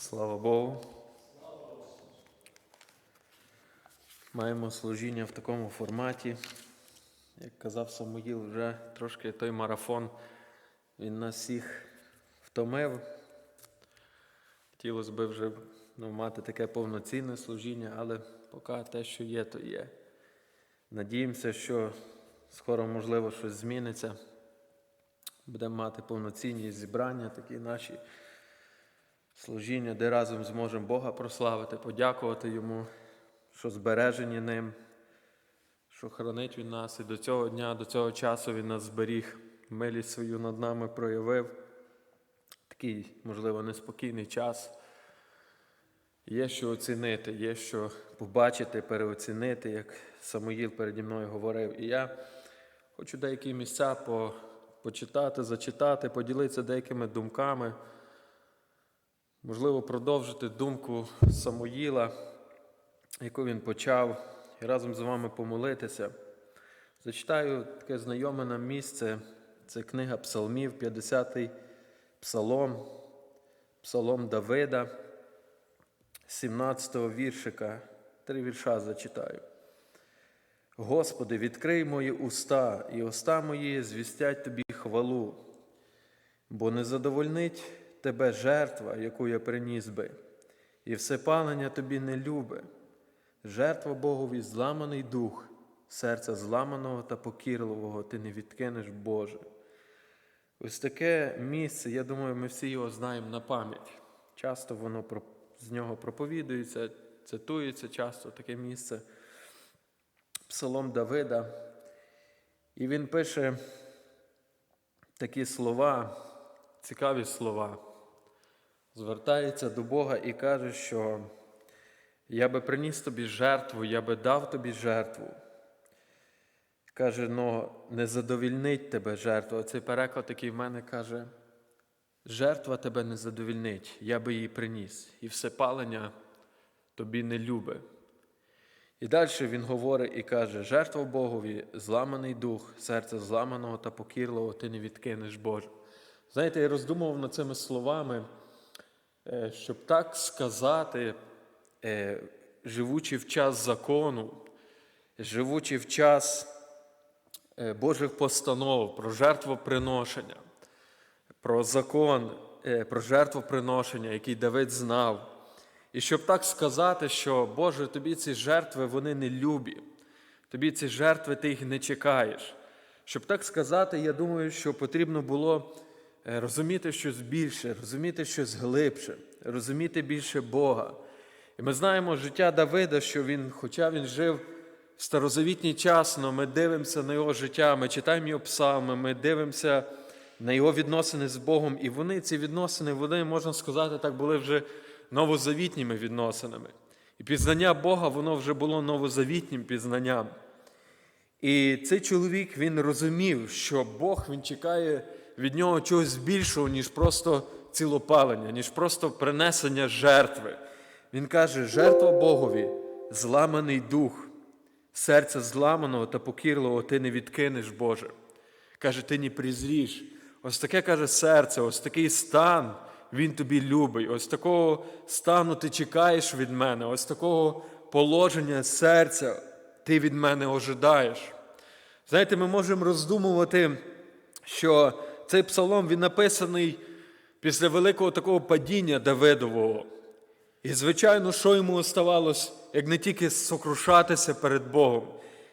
Слава Богу. Маємо служіння в такому форматі. Як казав Самуїл, вже трошки той марафон він нас всіх втомив. Хотілося б вже ну, мати таке повноцінне служіння, але поки те, що є, то є. Надіємося, що скоро, можливо, щось зміниться. Будемо мати повноцінні зібрання, такі наші служіння, де разом зможемо Бога прославити, подякувати Йому, що збережені ним, що хранить Він нас. І до цього дня, до цього часу Він нас зберіг, милість свою над нами проявив. Такий, можливо, неспокійний час. Є що оцінити, є що побачити, переоцінити, як Самуїл переді мною говорив. І я хочу деякі місця по, почитати, зачитати, поділитися деякими думками. Можливо, продовжити думку Самуїла, яку він почав, і разом з вами помолитися. Зачитаю таке знайоме нам місце. Це книга Псалмів, 50-й псалом, псалом Давида, 17-го віршика. Три вірша зачитаю. Господи, відкрий мої уста, і уста мої звістять тобі хвалу, бо не задовольнить тебе жертва, яку я приніс би, і всепалення тобі не любе. Жертва Богові зламаний дух, серця зламаного та покірливого ти не відкинеш, Боже. Ось таке місце, я думаю, ми всі його знаємо на пам'ять. Часто воно з нього проповідується, цитується часто таке місце. Псалом Давида. І він пише такі слова, цікаві слова. Звертається до Бога і каже, що я би приніс тобі жертву, я би дав тобі жертву. Каже, ну не задовільнить тебе жертва. Оцей переклад, який в мене каже, жертва тебе не задовільнить, я би її приніс, і все палення тобі не любе. І далі він говорить і каже: жертва Богові, зламаний дух, серце зламаного та покірливого ти не відкинеш Боже. Знаєте, я роздумував над цими словами, щоб так сказати, е, живучи в час закону, живучи в час е, Божих постанов про жертвоприношення, про закон, е, про жертвоприношення, який Давид знав. І щоб так сказати, що Боже, тобі ці жертви вони не любі, тобі ці жертви ти їх не чекаєш. Щоб так сказати, я думаю, що потрібно було е, розуміти щось більше, розуміти щось глибше, розуміти більше Бога. І ми знаємо життя Давида, що він, хоча він жив в старозавітній час, але ми дивимося на його життя, ми читаємо його псалми, ми дивимося на його відносини з Богом. І вони, ці відносини, вони, можна сказати, так були вже новозавітніми відносинами. І пізнання Бога, воно вже було новозавітнім пізнанням. І цей чоловік він розумів, що Бог він чекає від нього чогось більшого, ніж просто цілопалення, ніж просто принесення жертви. Він каже: жертва Богові, зламаний дух, серце зламаного та покірливого ти не відкинеш, Боже. Каже, ти не призріш. Ось таке каже серце, ось такий стан він тобі любить. Ось такого стану ти чекаєш від мене, ось такого положення серця ти від мене ожидаєш. Знаєте, ми можемо роздумувати, що цей псалом він написаний після великого такого падіння Давидового. І, звичайно, що йому оставалось, як не тільки сокрушатися перед Богом,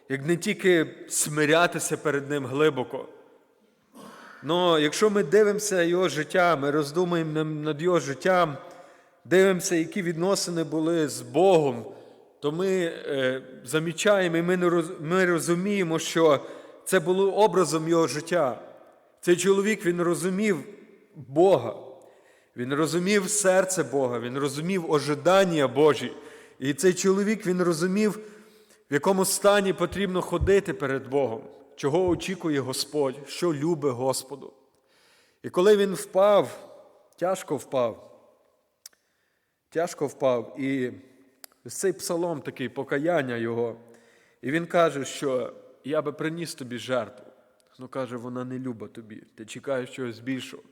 як не тільки смирятися перед Ним глибоко. Ну, якщо ми дивимося його життя, ми роздумуємо над його життям, дивимося, які відносини були з Богом, то ми е, замічаємо і ми, не роз, ми розуміємо, що це було образом його життя. Цей чоловік він розумів Бога, він розумів серце Бога, він розумів ожидання Божі. І цей чоловік він розумів, в якому стані потрібно ходити перед Богом, чого очікує Господь, що любить Господу. І коли він впав, тяжко впав, тяжко впав, і цей псалом такий покаяння його. І він каже, що я би приніс тобі жертву. Ну каже, вона не люба тобі. Ти чекаєш чогось більшого.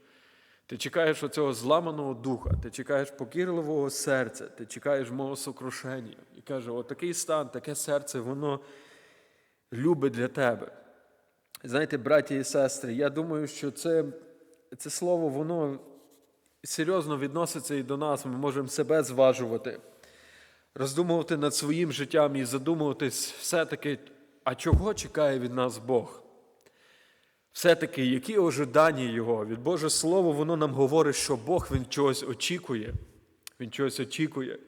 Ти чекаєш оцього зламаного духа, ти чекаєш покірливого серця, ти чекаєш мого сокрушення. І каже, отакий стан, таке серце, воно любить для тебе. Знаєте, браті і сестри, я думаю, що це, це слово, воно серйозно відноситься і до нас. Ми можемо себе зважувати, роздумувати над своїм життям і задумуватись все-таки, а чого чекає від нас Бог? Все-таки, які ожидання Його? Від Боже Слово, воно нам говорить, що Бог Він чогось очікує. Він чогось очікує.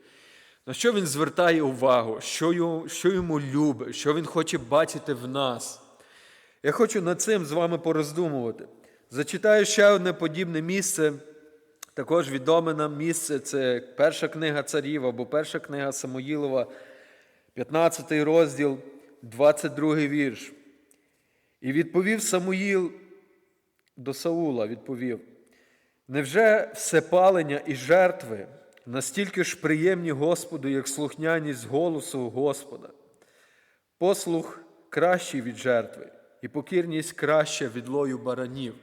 На що він звертає увагу, що йому, що йому любить, що він хоче бачити в нас. Я хочу над цим з вами пороздумувати. Зачитаю ще одне подібне місце, також відоме нам місце це перша книга царів або перша книга Самоїлова, 15 розділ, 22 вірш. І відповів Самуїл до Саула, відповів: Невже всепалення і жертви настільки ж приємні Господу, як слухняність голосу Господа? Послух кращий від жертви, і покірність краща від лою баранів.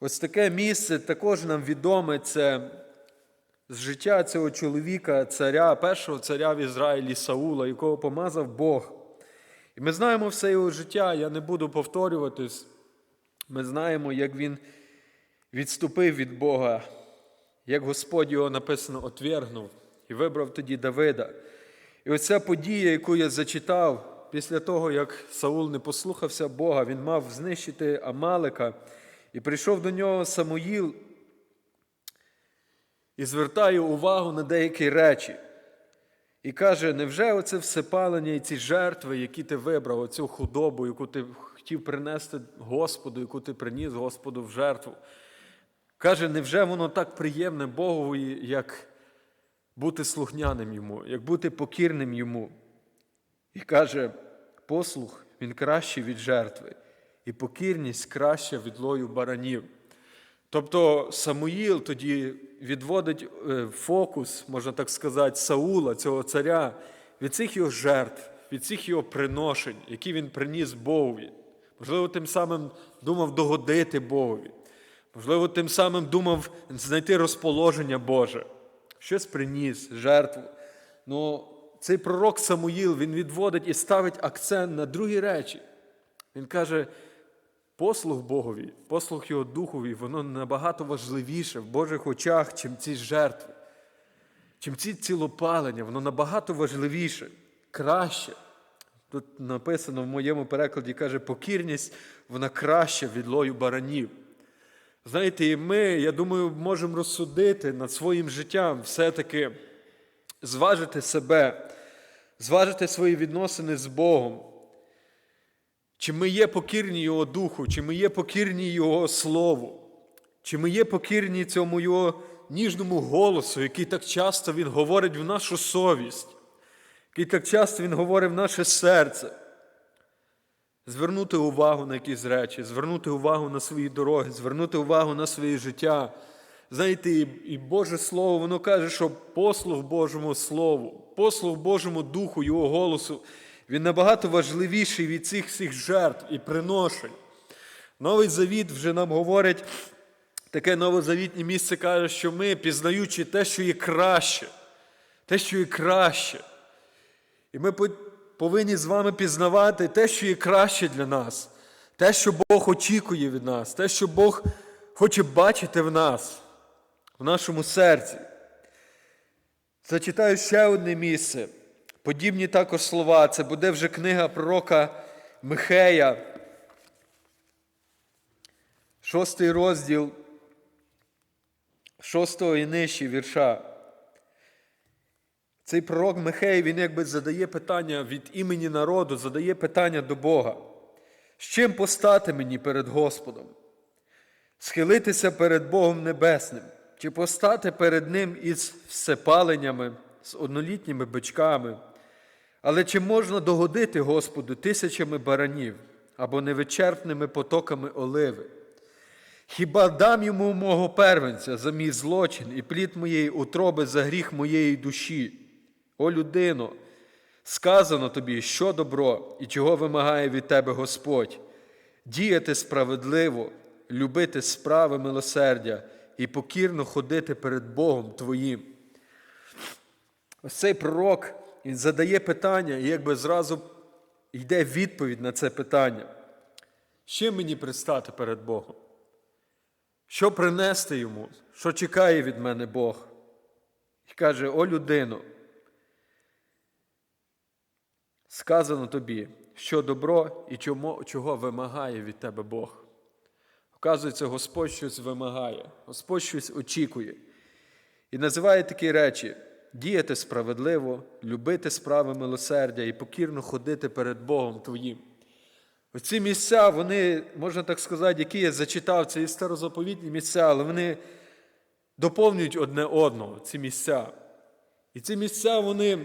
Ось таке місце також нам відоме це з життя цього чоловіка, царя, першого царя в Ізраїлі Саула, якого помазав Бог. І ми знаємо все його життя, я не буду повторюватись. Ми знаємо, як він відступив від Бога, як Господь його написано отвергнув і вибрав тоді Давида. І оця подія, яку я зачитав, після того, як Саул не послухався Бога, він мав знищити Амалика, і прийшов до нього Самуїл і звертає увагу на деякі речі. І каже: невже оце всепалення і ці жертви, які ти вибрав, оцю худобу, яку ти хотів принести Господу, яку ти приніс Господу в жертву? Каже, невже воно так приємне Богові, як бути слухняним йому, як бути покірним йому? І каже, послух він кращий від жертви, і покірність краща від лою баранів. Тобто Самуїл тоді відводить е, фокус, можна так сказати, Саула, цього царя, від цих його жертв, від цих його приношень, які він приніс Богові. Можливо, тим самим думав догодити Богові. Можливо, тим самим думав знайти розположення Боже. Щось приніс, жертву. Ну, цей пророк Самуїл він відводить і ставить акцент на другі речі. Він каже, послуг Богові, послуг Його Духові, воно набагато важливіше в Божих очах, чим ці жертви, чим ці цілопалення, воно набагато важливіше, краще. Тут написано в моєму перекладі, каже, покірність, вона краща від лою баранів. Знаєте, і ми, я думаю, можемо розсудити над своїм життям, все-таки зважити себе, зважити свої відносини з Богом. Чи ми є покірні Його Духу, чи ми є покірні Його Слову, чи ми є покірні цьому Його ніжному голосу, який так часто Він говорить в нашу совість, який так часто Він говорить в наше серце. Звернути увагу на якісь речі, звернути увагу на свої дороги, звернути увагу на своє життя. Знаєте, і, Боже Слово, воно каже, що послуг Божому Слову, послуг Божому Духу, Його голосу, він набагато важливіший від цих всіх жертв і приношень. Новий Завіт вже нам говорить, таке новозавітнє місце каже, що ми, пізнаючи те, що є краще, те, що є краще. І ми повинні з вами пізнавати те, що є краще для нас, те, що Бог очікує від нас, те, що Бог хоче бачити в нас, в нашому серці. Зачитаю ще одне місце. Подібні також слова. Це буде вже книга пророка Михея, шостий розділ, шостого і нижчі вірша. Цей пророк Михей, він якби задає питання від імені народу, задає питання до Бога. З чим постати мені перед Господом? Схилитися перед Богом Небесним, чи постати перед Ним із всепаленнями, з однолітніми бичками? Але чи можна догодити Господу тисячами баранів або невичерпними потоками оливи? Хіба дам йому мого первенця за мій злочин і плід моєї утроби за гріх моєї душі? О людино, сказано тобі, що добро і чого вимагає від тебе Господь, діяти справедливо, любити справи милосердя і покірно ходити перед Богом Твоїм. Ось цей пророк він задає питання, і якби зразу йде відповідь на це питання. З мені предстати перед Богом? Що принести йому? Що чекає від мене Бог? І каже: О людино, сказано тобі, що добро і чому, чого вимагає від тебе Бог. Оказується, Господь щось вимагає, Господь щось очікує. І називає такі речі: діяти справедливо, любити справи милосердя і покірно ходити перед Богом Твоїм. Оці місця, вони, можна так сказати, які я зачитав, це і старозаповітні місця, але вони доповнюють одне одного, ці місця. І ці місця вони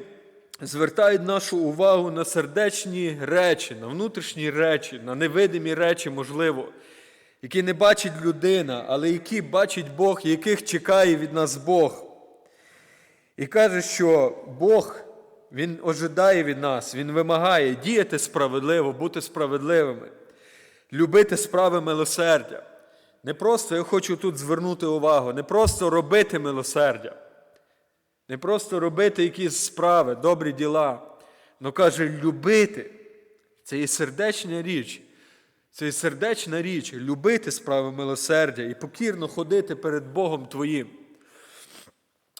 звертають нашу увагу на сердечні речі, на внутрішні речі, на невидимі речі, можливо, які не бачить людина, але які бачить Бог, яких чекає від нас Бог. І каже, що Бог, Він ожидає від нас, Він вимагає діяти справедливо, бути справедливими, любити справи милосердя. Не просто я хочу тут звернути увагу, не просто робити милосердя, не просто робити якісь справи, добрі діла, але каже, любити. Це є сердечна річ. Це є сердечна річ любити справи милосердя і покірно ходити перед Богом Твоїм.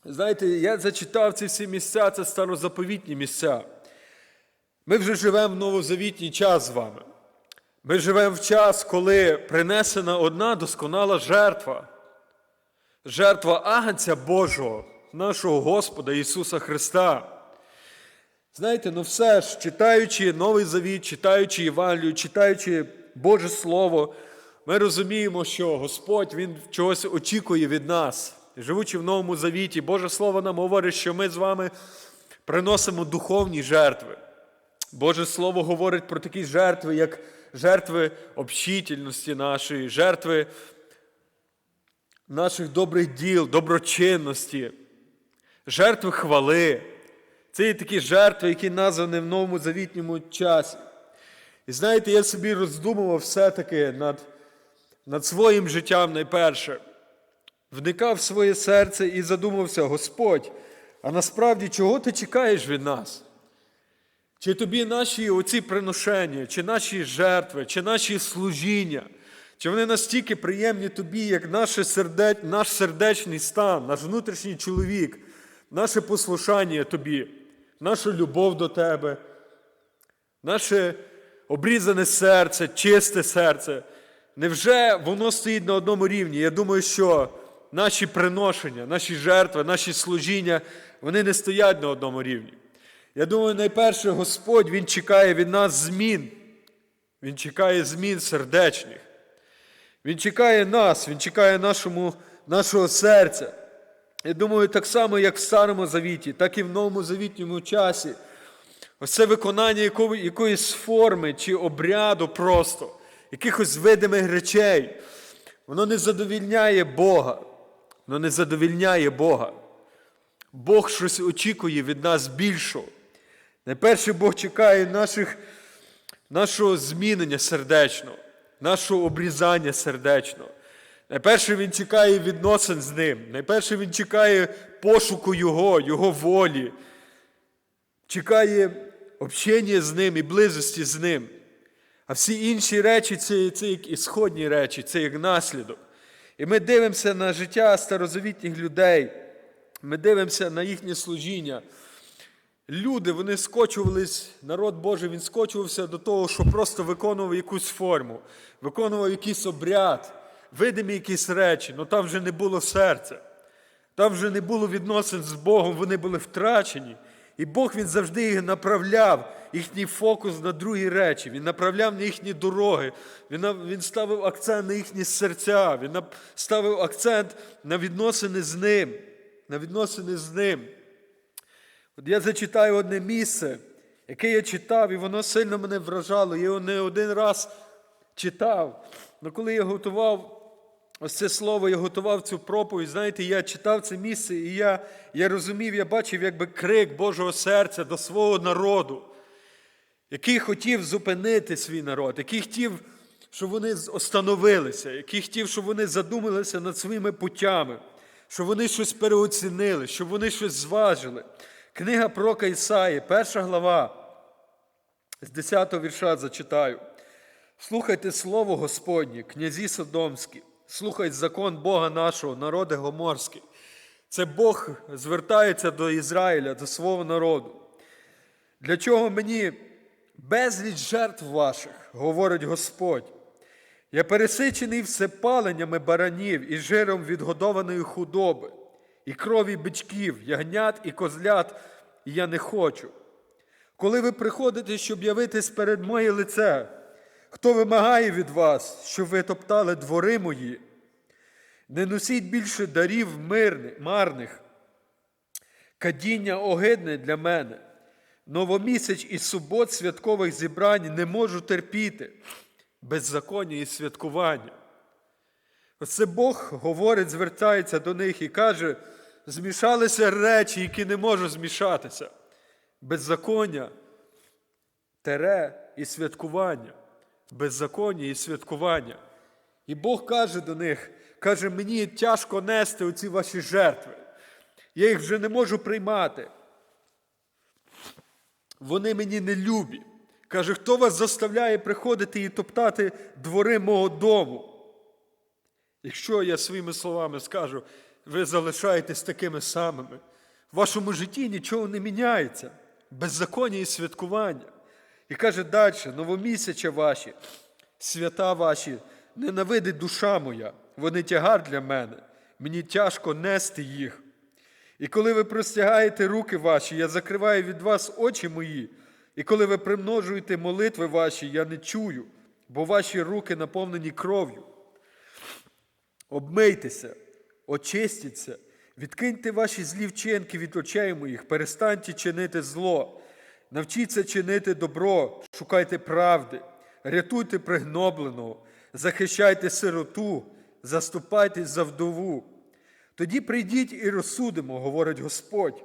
Знаєте, я зачитав ці всі місця, це старозаповітні місця. Ми вже живемо в новозавітній час з вами. Ми живемо в час, коли принесена одна досконала жертва. Жертва Агнця Божого, нашого Господа Ісуса Христа. Знаєте, ну все ж, читаючи Новий Завіт, читаючи Євангелію, читаючи Боже Слово, ми розуміємо, що Господь Він чогось очікує від нас. Живучи в Новому Завіті, Боже Слово нам говорить, що ми з вами приносимо духовні жертви. Боже Слово говорить про такі жертви, як жертви общительності нашої, жертви наших добрих діл, доброчинності, жертви хвали. Це є такі жертви, які названі в новому завітньому часі. І знаєте, я собі роздумував все-таки над, над своїм життям найперше. Вникав в своє серце і задумався, Господь, а насправді чого ти чекаєш від нас? Чи тобі наші оці приношення, чи наші жертви, чи наші служіння, чи вони настільки приємні тобі, як наше сердеч, наш сердечний стан, наш внутрішній чоловік, наше послушання тобі, наша любов до тебе, наше обрізане серце, чисте серце. Невже воно стоїть на одному рівні? Я думаю, що наші приношення, наші жертви, наші служіння, вони не стоять на одному рівні. Я думаю, найперше Господь Він чекає від нас змін. Він чекає змін сердечних. Він чекає нас, Він чекає нашому, нашого серця. Я думаю, так само, як в Старому Завіті, так і в Новому Завітньому часі. Ось це виконання якої, якоїсь форми чи обряду просто, якихось видимих речей. Воно не задовільняє Бога. Воно не задовільняє Бога. Бог щось очікує від нас більшого. Найперше Бог чекає наших, нашого змінення сердечного, нашого обрізання сердечного. Найперше Він чекає відносин з ним. Найперше Він чекає пошуку Його, Його волі, чекає общення з ним і близості з ним. А всі інші речі це, це як ісходні речі, це як наслідок. І ми дивимося на життя старозавітніх людей, ми дивимося на їхнє служіння. Люди, вони скочувались, народ Божий, він скочувався до того, що просто виконував якусь форму, виконував якийсь обряд, видимі якісь речі, але там вже не було серця. Там вже не було відносин з Богом, вони були втрачені. І Бог він завжди їх направляв, їхній фокус на другі речі. Він направляв на їхні дороги, він, він ставив акцент на їхні серця, він ставив акцент на відносини з ним. На відносини з ним. От я зачитаю одне місце, яке я читав, і воно сильно мене вражало. Я його не один раз читав. Але коли я готував ось це слово, я готував цю проповідь, знаєте, я читав це місце, і я, я розумів, я бачив якби крик Божого серця до свого народу, який хотів зупинити свій народ, який хотів, щоб вони остановилися, який хотів, щоб вони задумалися над своїми путями, щоб вони щось переоцінили, щоб вони щось зважили. Книга Прока Ісаї, перша глава, з 10 вірша зачитаю. Слухайте слово Господнє, князі Содомські, слухайте закон Бога нашого, народи Гоморський. Це Бог звертається до Ізраїля, до свого народу. Для чого мені безліч жертв ваших, говорить Господь. Я пересичений всепаленнями баранів і жиром відгодованої худоби, і крові бичків, ягнят і козлят, і я не хочу. Коли ви приходите, щоб явитись перед моє лице, хто вимагає від вас, щоб ви топтали двори мої? Не носіть більше дарів мирних, марних, кадіння огидне для мене. Новомісяць і субот святкових зібрань не можу терпіти, беззаконня і святкування. Оце Бог говорить, звертається до них і каже: змішалися речі, які не можуть змішатися. Беззаконня, тере і святкування, беззаконня і святкування. І Бог каже до них, каже, мені тяжко нести оці ваші жертви. Я їх вже не можу приймати. Вони мені не любі. Каже, хто вас заставляє приходити і топтати двори мого дому? Якщо я своїми словами скажу, ви залишаєтесь такими самими, в вашому житті нічого не міняється, беззаконня і святкування. І каже далі, новомісяча ваші, свята ваші, ненавидить душа моя, вони тягар для мене, мені тяжко нести їх. І коли ви простягаєте руки ваші, я закриваю від вас очі мої, і коли ви примножуєте молитви ваші, я не чую, бо ваші руки наповнені кров'ю. Обмийтеся, очистіться, відкиньте ваші злі вчинки від очей моїх, перестаньте чинити зло, навчіться чинити добро, шукайте правди, рятуйте пригнобленого, захищайте сироту, заступайтесь за вдову. Тоді прийдіть і розсудимо, говорить Господь.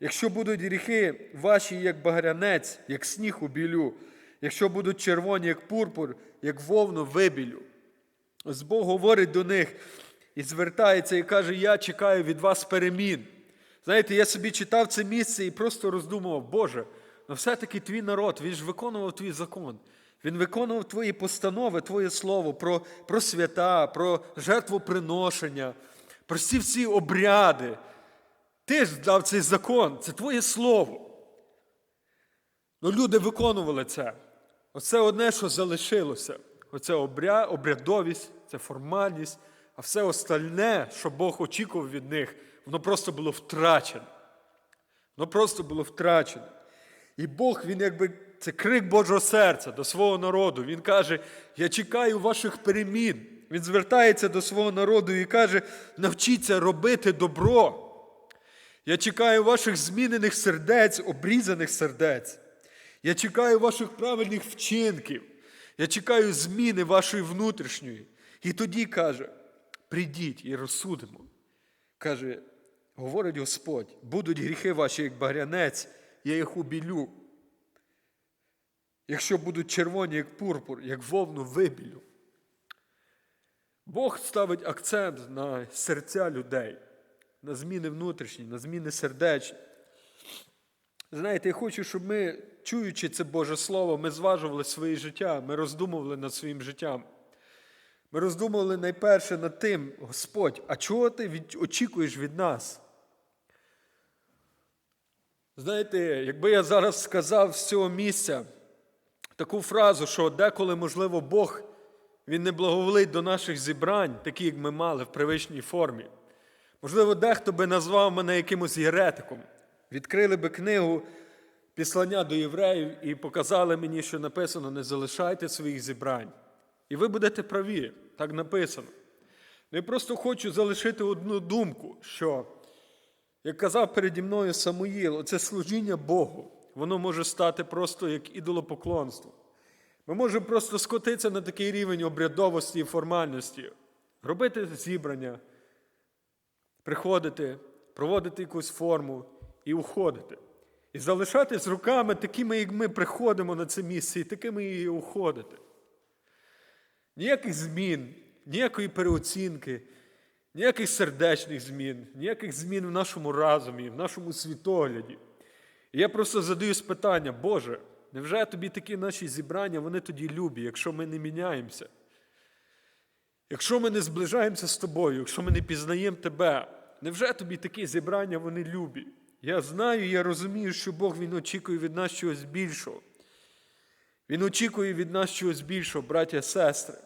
Якщо будуть гріхи ваші, як багрянець, як сніг у білю, якщо будуть червоні, як пурпур, як вовну вибілю. Ось Бог говорить до них і звертається і каже: Я чекаю від вас перемін. Знаєте, я собі читав це місце і просто роздумував, Боже, ну все-таки твій народ, він ж виконував твій закон. Він виконував твої постанови, Твоє слово про, про свята, про жертвоприношення, про всі всі обряди. Ти ж дав цей закон, це Твоє слово. Ну, люди виконували це. Оце одне, що залишилося. Оце обря... обрядовість, це формальність, а все остальне, що Бог очікував від них, воно просто було втрачено. Воно просто було втрачено. І Бог, він якби це крик Божого серця до свого народу. Він каже: Я чекаю ваших перемін. Він звертається до свого народу і каже: навчіться робити добро. Я чекаю ваших змінених сердець, обрізаних сердець. Я чекаю ваших правильних вчинків. Я чекаю зміни вашої внутрішньої. І тоді каже: прийдіть і розсудимо. Каже, говорить Господь, будуть гріхи ваші, як багрянець, я їх убілю. Якщо будуть червоні, як пурпур, як вовну вибілю. Бог ставить акцент на серця людей, на зміни внутрішні, на зміни сердечні. Знаєте, я хочу, щоб ми, чуючи це Боже Слово, ми зважували своє життя, ми роздумували над своїм життям. Ми роздумували найперше над тим, Господь, а чого ти очікуєш від нас? Знаєте, якби я зараз сказав з цього місця таку фразу, що деколи, можливо, Бог він не благоволить до наших зібрань, такі, як ми мали в привичній формі. Можливо, дехто би назвав мене якимось єретиком. Відкрили би книгу післання до євреїв і показали мені, що написано: не залишайте своїх зібрань. І ви будете праві, так написано. Ну, Я просто хочу залишити одну думку, що, як казав переді мною Самуїл, оце служіння Богу, воно може стати просто як ідолопоклонство. Ми можемо просто скотитися на такий рівень обрядовості і формальності, робити зібрання, приходити, проводити якусь форму і уходити. І залишатись руками такими, як ми приходимо на це місце, і такими і уходити. ніяких змін, ніякої переоцінки, ніяких сердечних змін, ніяких змін в нашому разумі, в нашому світогляді. І я просто задаюсь питання, Боже, невже тобі такі наші зібрання, вони тоді любі, якщо ми не міняємося? Якщо ми не зближаємося з тобою, якщо ми не пізнаємо тебе, невже тобі такі зібрання вони любі? Я знаю, я розумію, що Бог Він очікує від нас чогось більшого. Він очікує від нас чогось більшого, браття сестри.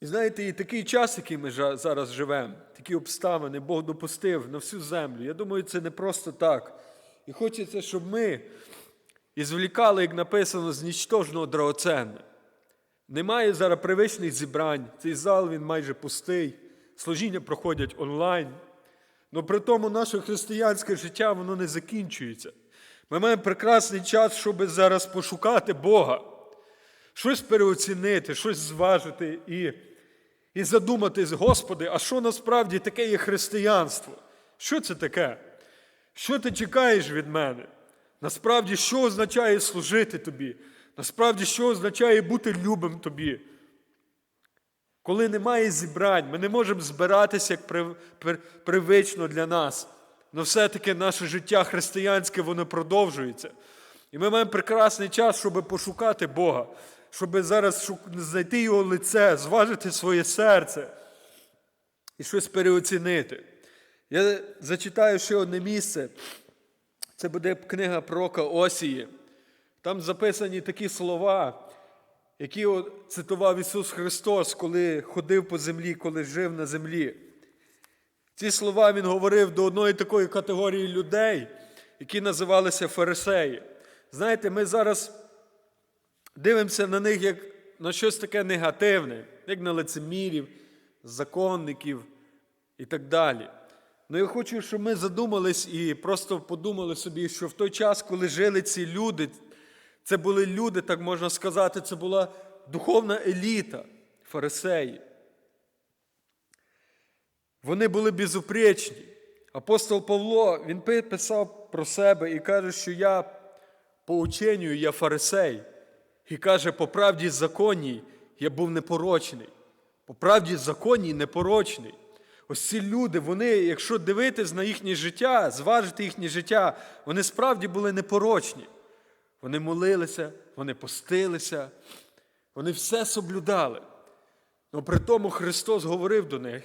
І знаєте, і такий час, який ми зараз живемо, такі обставини Бог допустив на всю землю. Я думаю, це не просто так. І хочеться, щоб ми ізвлікали, як написано, з нічтожного драгоценне. Немає зараз привичних зібрань. Цей зал він майже пустий. Служіння проходять онлайн. Але при тому наше християнське життя воно не закінчується. Ми маємо прекрасний час, щоб зараз пошукати Бога, щось переоцінити, щось зважити і, і задуматись, Господи, а що насправді таке є християнство? Що це таке? Що ти чекаєш від мене? Насправді, що означає служити тобі? Насправді, що означає бути любим тобі? Коли немає зібрань, ми не можемо збиратися як при- при- привично для нас. Але все-таки наше життя християнське воно продовжується. І ми маємо прекрасний час, щоб пошукати Бога, щоб зараз знайти Його лице, зважити своє серце і щось переоцінити. Я зачитаю ще одне місце. Це буде книга пророка Осії. Там записані такі слова, які цитував Ісус Христос, коли ходив по землі, коли жив на землі. Ці слова Він говорив до одної такої категорії людей, які називалися фарисеї. Знаєте, ми зараз дивимося на них як на щось таке негативне, як на лицемірів, законників і так далі. Ну я хочу, щоб ми задумались і просто подумали собі, що в той час, коли жили ці люди, це були люди, так можна сказати, це була духовна еліта, фарисеї. Вони були безупречні. Апостол Павло він писав про себе і каже, що я по ученню я фарисей. І каже, по правді законній я був непорочний. По правді законній непорочний. Ось ці люди, вони, якщо дивитись на їхнє життя, зважити їхнє життя, вони справді були непорочні. Вони молилися, вони постилися, вони все соблюдали. Але при тому Христос говорив до них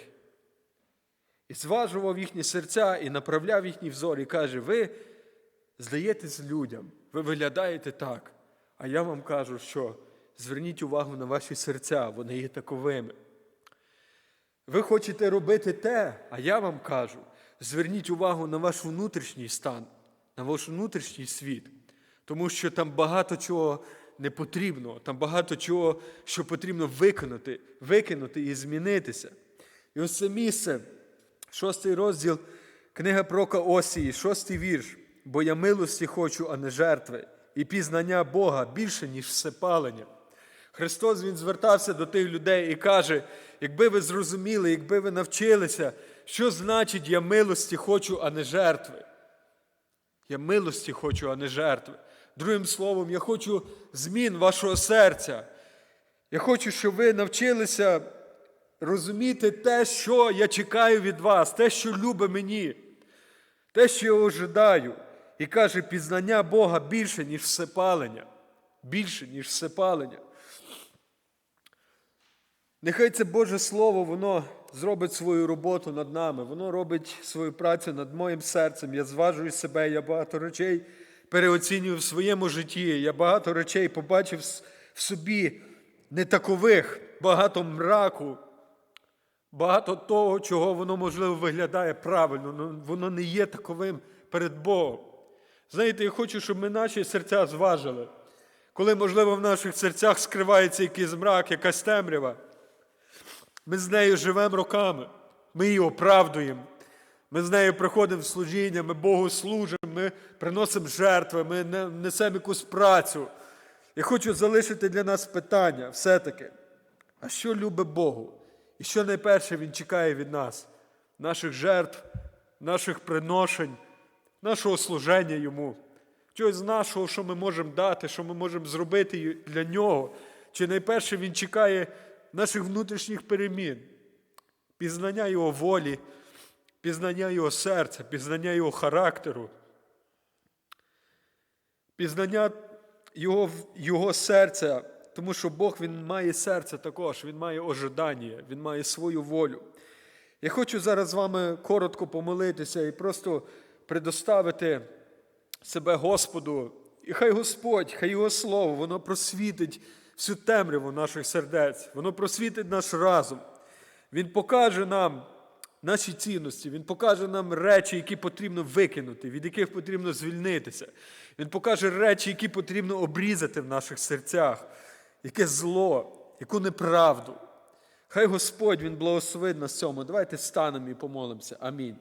і зважував їхні серця і направляв їхній взор, і каже: ви здаєтесь людям, ви виглядаєте так. А я вам кажу, що зверніть увагу на ваші серця, вони є таковими. Ви хочете робити те, а я вам кажу, зверніть увагу на ваш внутрішній стан, на ваш внутрішній світ, тому що там багато чого не потрібно, там багато чого, що потрібно виконати, викинути і змінитися. І ось це місце, шостий розділ, книга Прока Осії, шостий вірш. Бо я милості хочу, а не жертви, і пізнання Бога більше, ніж всепалення. Христос Він звертався до тих людей і каже: якби ви зрозуміли, якби ви навчилися, що значить я милості хочу, а не жертви. Я милості хочу, а не жертви. Другим словом, я хочу змін вашого серця. Я хочу, щоб ви навчилися розуміти те, що я чекаю від вас, те, що любить мені, те, що я ожидаю. І каже, пізнання Бога більше, ніж всепалення. Більше, ніж всепалення. Нехай це Боже Слово, воно зробить свою роботу над нами, воно робить свою працю над моїм серцем. Я зважую себе, я багато речей переоцінюю в своєму житті. Я багато речей побачив в собі не такових, багато мраку, багато того, чого воно, можливо, виглядає правильно, воно не є таковим перед Богом. Знаєте, я хочу, щоб ми наші серця зважили. Коли, можливо, в наших серцях скривається якийсь мрак, якась темрява, ми з нею живемо роками, ми її оправдуємо. Ми з нею приходимо в служіння, ми Богу служимо, ми приносимо жертви, ми не- несемо якусь працю. Я хочу залишити для нас питання все-таки, а що любить Богу? І що найперше Він чекає від нас? Наших жертв, наших приношень, нашого служення Йому, чогось нашого, що ми можемо дати, що ми можемо зробити для Нього, чи найперше Він чекає наших внутрішніх перемін, пізнання Його волі, пізнання Його серця, пізнання Його характеру, пізнання Його, Його серця, тому що Бог Він має серце також, Він має ожидання, Він має свою волю. Я хочу зараз з вами коротко помолитися і просто предоставити себе Господу. І хай Господь, хай Його Слово, воно просвітить всю темряву наших сердець, воно просвітить наш разум. Він покаже нам наші цінності, Він покаже нам речі, які потрібно викинути, від яких потрібно звільнитися. Він покаже речі, які потрібно обрізати в наших серцях, яке зло, яку неправду. Хай Господь Він благословить нас цьому. Давайте станемо і помолимося. Амінь.